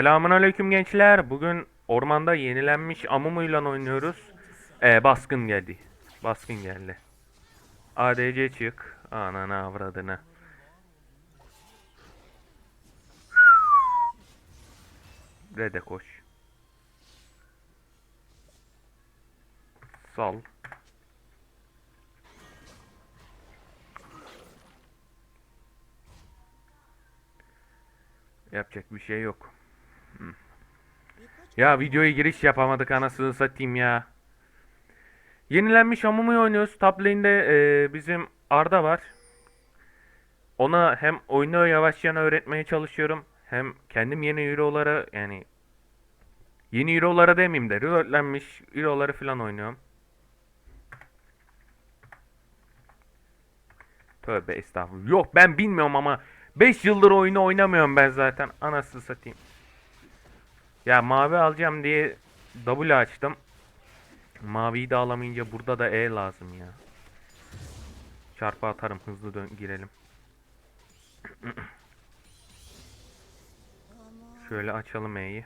Selamun aleyküm gençler. Bugün ormanda yenilenmiş Amumu'yla oynuyoruz. Ee, baskın geldi. Baskın geldi. ADC çık. Ananı avradını. Red'e koş. Sal. Yapacak bir şey yok. Ya videoya giriş yapamadık anasını satayım ya. Yenilenmiş Amumu'yu oynuyoruz. Top lane'de e, bizim Arda var. Ona hem oyunu yavaşça öğretmeye çalışıyorum. Hem kendim yeni hero'lara yani yeni hero'lara demeyeyim de reworklenmiş hero'ları falan oynuyorum. Tövbe estağfurullah. Yok ben bilmiyorum ama 5 yıldır oyunu oynamıyorum ben zaten. Anasını satayım. Ya mavi alacağım diye W açtım. Maviyi de alamayınca burada da E lazım ya. Çarpı atarım hızlı dön girelim. Şöyle açalım E'yi.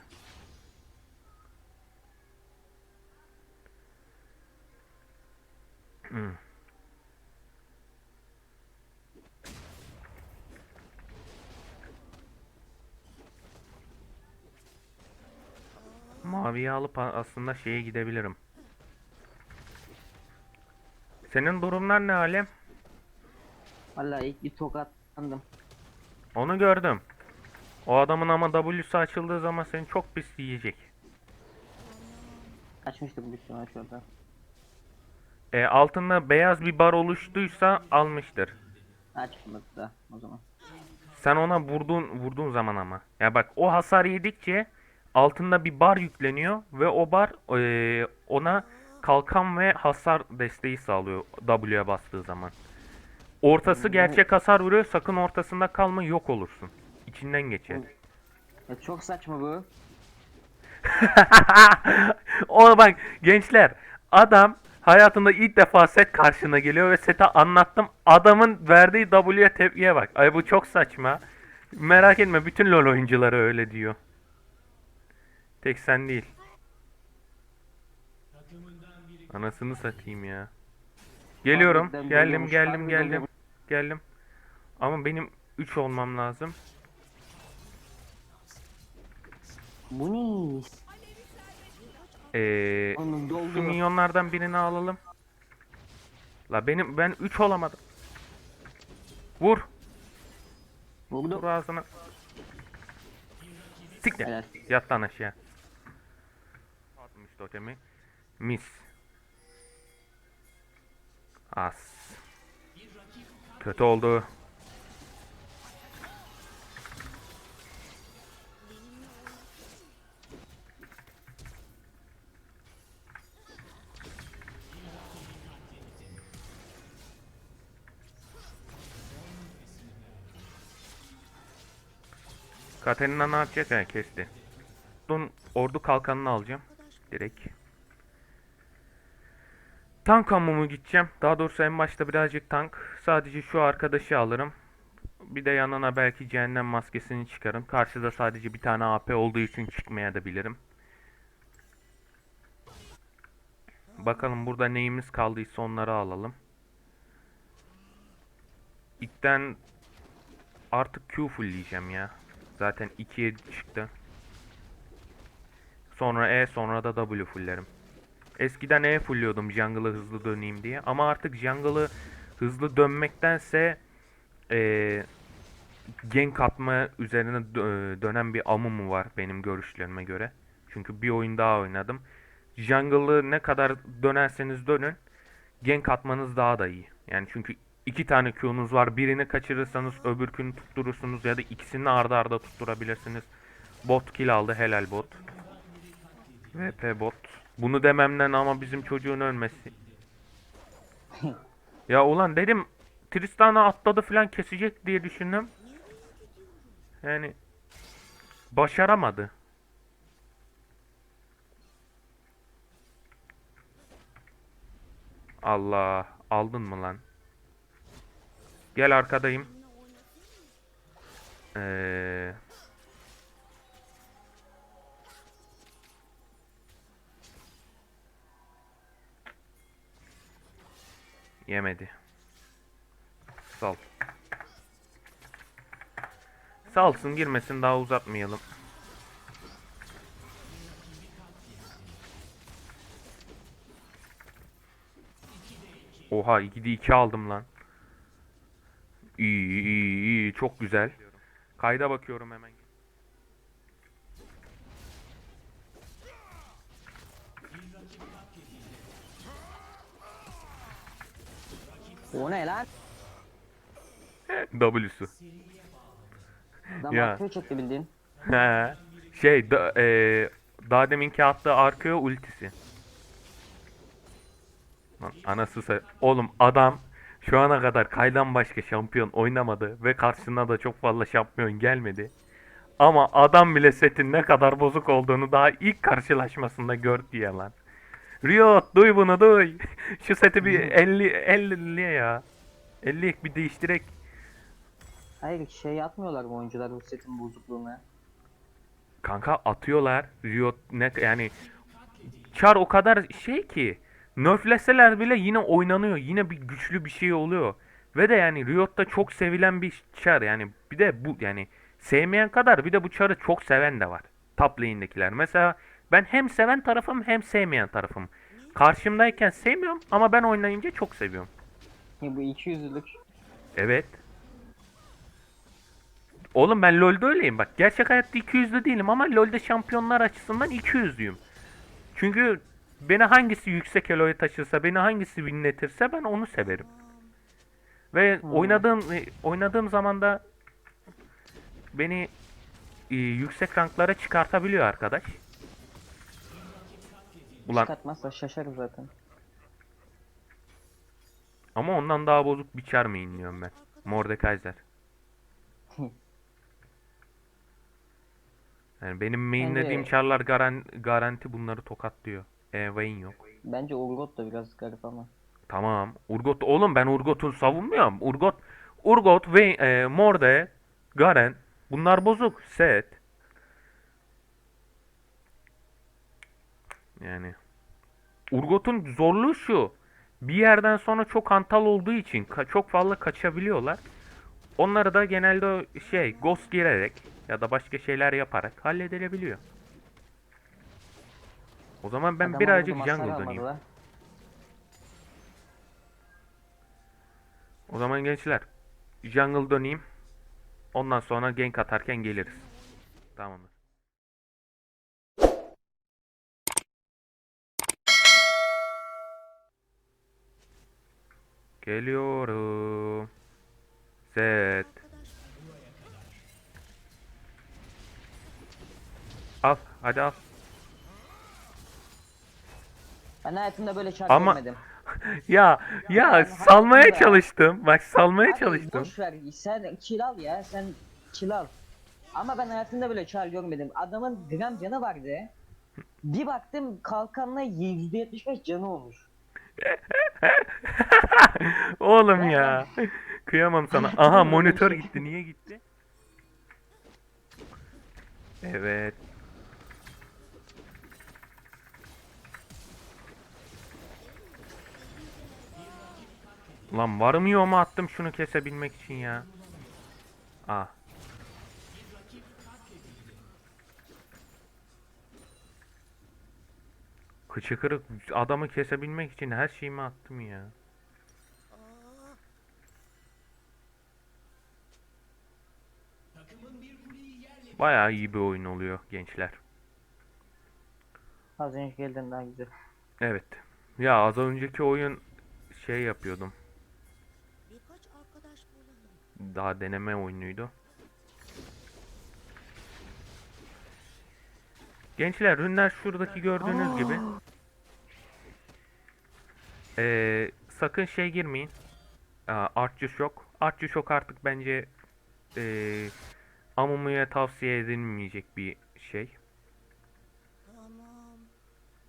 Hmm. Maviyi alıp aslında şeye gidebilirim. Senin durumlar ne Alem? Vallahi ilk bir tokat sandım. Onu gördüm. O adamın ama W'su açıldığı zaman seni çok pis yiyecek. Açmıştık bir sonra şurada. E, altında beyaz bir bar oluştuysa almıştır. Açmadı da o zaman. Sen ona vurduğun vurduğun zaman ama. Ya bak o hasar yedikçe altında bir bar yükleniyor ve o bar e, ona kalkan ve hasar desteği sağlıyor W'ye bastığı zaman. Ortası gerçek hasar vuruyor. Sakın ortasında kalma yok olursun. İçinden geçer. Ya çok saçma bu. o bak gençler adam hayatında ilk defa set karşına geliyor ve sete anlattım. Adamın verdiği W'ye tepkiye bak. Ay bu çok saçma. Merak etme bütün LoL oyuncuları öyle diyor. Tek sen değil. Anasını satayım ya. Geliyorum. Geldim geldim geldim. Geldim. Ama benim 3 olmam lazım. Bu ne? Ee, Şu minyonlardan birini alalım. La benim ben 3 olamadım. Vur. Vur Vurdu. ağzına. Siktir. Yat lan aşağı. Totemi. Mis. As. Kötü oldu. Katerina ne yapacak? He kesti. Dun ordu kalkanını alacağım. Direkt. Tank amumu gideceğim. Daha doğrusu en başta birazcık tank. Sadece şu arkadaşı alırım. Bir de yanına belki cehennem maskesini çıkarım. Karşıda sadece bir tane AP olduğu için çıkmaya da bilirim. Bakalım burada neyimiz kaldıysa onları alalım. İlkten artık Q fullleyeceğim ya. Zaten 2'ye çıktı. Sonra E sonra da W fulllerim. Eskiden E fullliyordum jungle'ı hızlı döneyim diye. Ama artık jungle'ı hızlı dönmektense eee gank atma üzerine dö- dönen bir amumu var benim görüşlerime göre. Çünkü bir oyun daha oynadım. Jungle'ı ne kadar dönerseniz dönün gank atmanız daha da iyi. Yani çünkü iki tane Q'nuz var. Birini kaçırırsanız öbürkünü tutturursunuz ya da ikisini arda arda tutturabilirsiniz. Bot kill aldı. Helal bot. VP bot. Bunu dememden ama bizim çocuğun ölmesi. ya ulan dedim Tristan'a atladı falan kesecek diye düşündüm. Yani başaramadı. Allah aldın mı lan? Gel arkadayım. Ee, Yemedi. Sal. Salsın girmesin daha uzatmayalım. Oha 2'de 2 aldım lan. İyi iyi iyi çok güzel. Kayda bakıyorum hemen. O ne lan? W'su. Adam Ya. ya. çekti bildiğin. He. Şey da, eee daha deminki attığı arkaya ultisi. Lan Anası sa- Oğlum adam şu ana kadar kaydan başka şampiyon oynamadı ve karşısına da çok fazla şampiyon gelmedi. Ama adam bile setin ne kadar bozuk olduğunu daha ilk karşılaşmasında gördü ya lan. Riot duy bunu duy. Şu seti bir 50 50 ya. 50 bir değiştirek. Hayır şey atmıyorlar mı oyuncular bu setin bozukluğuna? Kanka atıyorlar. Riot ne yani Char o kadar şey ki nerfleseler bile yine oynanıyor. Yine bir güçlü bir şey oluyor. Ve de yani Riot'ta çok sevilen bir Char yani bir de bu yani sevmeyen kadar bir de bu Char'ı çok seven de var. Top lane'dekiler. Mesela ben hem seven tarafım hem sevmeyen tarafım. Karşımdayken sevmiyorum ama ben oynayınca çok seviyorum. Ya bu 200'lük. Evet. Oğlum ben LoL'de öyleyim bak. Gerçek hayatta 200'lü değilim ama LoL'de şampiyonlar açısından 200'lüyüm. Çünkü beni hangisi yüksek eloya taşırsa, beni hangisi winletirse ben onu severim. Ve Hmm. oynadığım e, oynadığım zaman da beni e, yüksek ranklara çıkartabiliyor arkadaş. Ulan Çıkartmazsa şaşarız zaten. ama ondan daha bozuk bir çar mainliyorum ben. Mordekaiser. Yani benim mainlediğim Bence- çarlar garan, garanti bunları tokatlıyor. E, Vayne yok. Bence Urgot da biraz garip ama. Tamam. Urgot oğlum ben Urgot'u savunmuyorum. Urgot Urgot ve e, Morde, Garen bunlar bozuk. Set. Yani Urgot'un zorluğu şu. Bir yerden sonra çok hantal olduğu için çok fazla kaçabiliyorlar. Onları da genelde şey ghost girerek ya da başka şeyler yaparak halledilebiliyor. O zaman ben Adamlar birazcık jungle döneyim. O zaman gençler jungle döneyim. Ondan sonra gank atarken geliriz. Tamamdır. Geliyorum. Set. Al, hadi al. Ben hayatımda böyle çar Ama- görmedim. ya ya Yani salmaya hayatımda- çalıştım. Bak salmaya Abi çalıştım. boş ver sen kill al ya sen kill al. Ama ben hayatımda böyle çar görmedim. Adamın gram canı vardı. Bir baktım kalkanla %75 canı olmuş. Oğlum ya. Kıyamam sana. Aha monitör gitti. Niye gitti? Evet. Lan var mı yok mu attım şunu kesebilmek için ya. Ah. Kıçı kırık adamı kesebilmek için her şeyimi attım ya. Bayağı iyi bir oyun oluyor gençler. Az önce geldin daha güzel. Evet. Ya az önceki oyun şey yapıyordum. Daha deneme oyunuydu. Gençler ürünler şuradaki gördüğünüz gibi. Ee, sakın şey girmeyin. Aa, Artçı şok. Artçı şok artık bence ee, Amumu'ya tavsiye edilmeyecek bir şey. Tamam.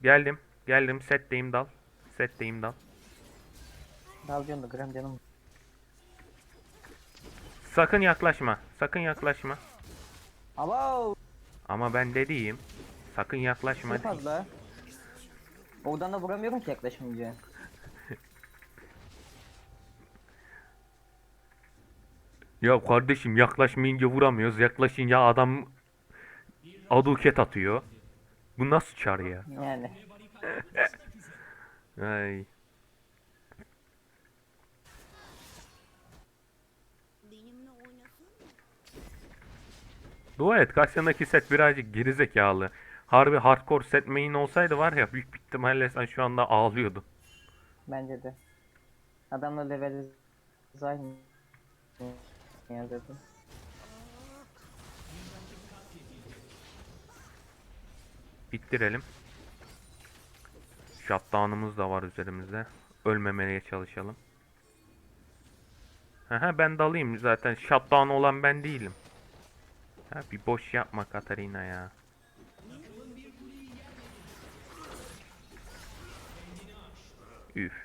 Geldim. Geldim. Setteyim dal. Setteyim dal. Dalcan da gram canım. Sakın yaklaşma. Sakın yaklaşma. Abo! Ama ben dediğim sakın yaklaşma. Ne fazla. Oradan da vuramıyorum ki yaklaşmayınca. Ya kardeşim yaklaşmayınca vuramıyoruz. Yaklaşınca adam aduket atıyor. Bu nasıl çar ya? Yani. Ay. Dua et karşındaki set birazcık gerizekalı. Harbi hardcore set main olsaydı var ya büyük ihtimalle sen şu anda ağlıyordun. Bence de. Adamla level aynı. Ya dedim. Bittirelim. Shutdown'umuz da var üzerimizde. Ölmemeye çalışalım. Aha ben dalayım zaten. Shutdown olan ben değilim. Ha, bir boş yapma Katarina ya. Üf.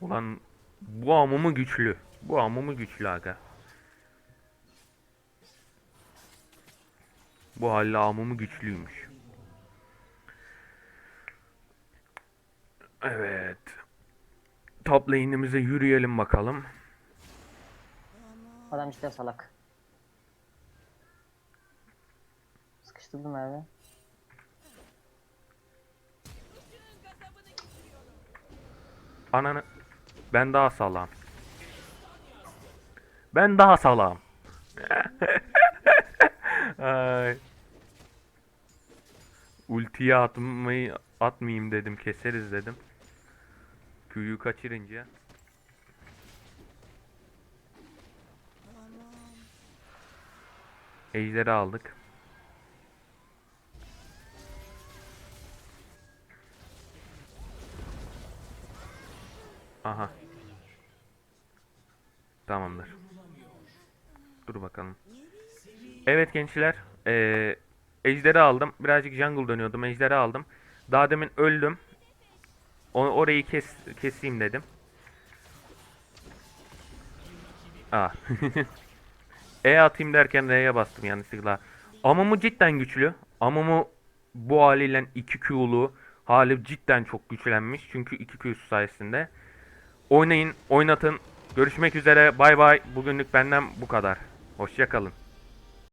Ulan bu amumu güçlü. Bu amumu güçlü aga. Bu halle amumu güçlüymüş. Evet. Top lane'imize yürüyelim bakalım. Adam işte salak. Sıkıştırdım abi. Ananı. Ben daha sağlam. Ben daha sağlam. Ay. Ultiye atmayı atmayayım dedim. Keseriz dedim. Q'yu kaçırınca. Ejderi aldık. Gençler. Eee ejderi aldım. Birazcık jungle dönüyordum. Ejderi aldım. Daha demin öldüm. O, orayı kes, keseyim dedim. Ah. E atayım derken R'ye bastım yanlışlıkla. Amumu cidden güçlü. Amumu bu haliyle 2 Q'lu hali cidden çok güçlenmiş. Çünkü 2 Q'su sayesinde. Oynayın, oynatın. Görüşmek üzere. Bay bay. Bugünlük benden bu kadar. Hoşçakalın.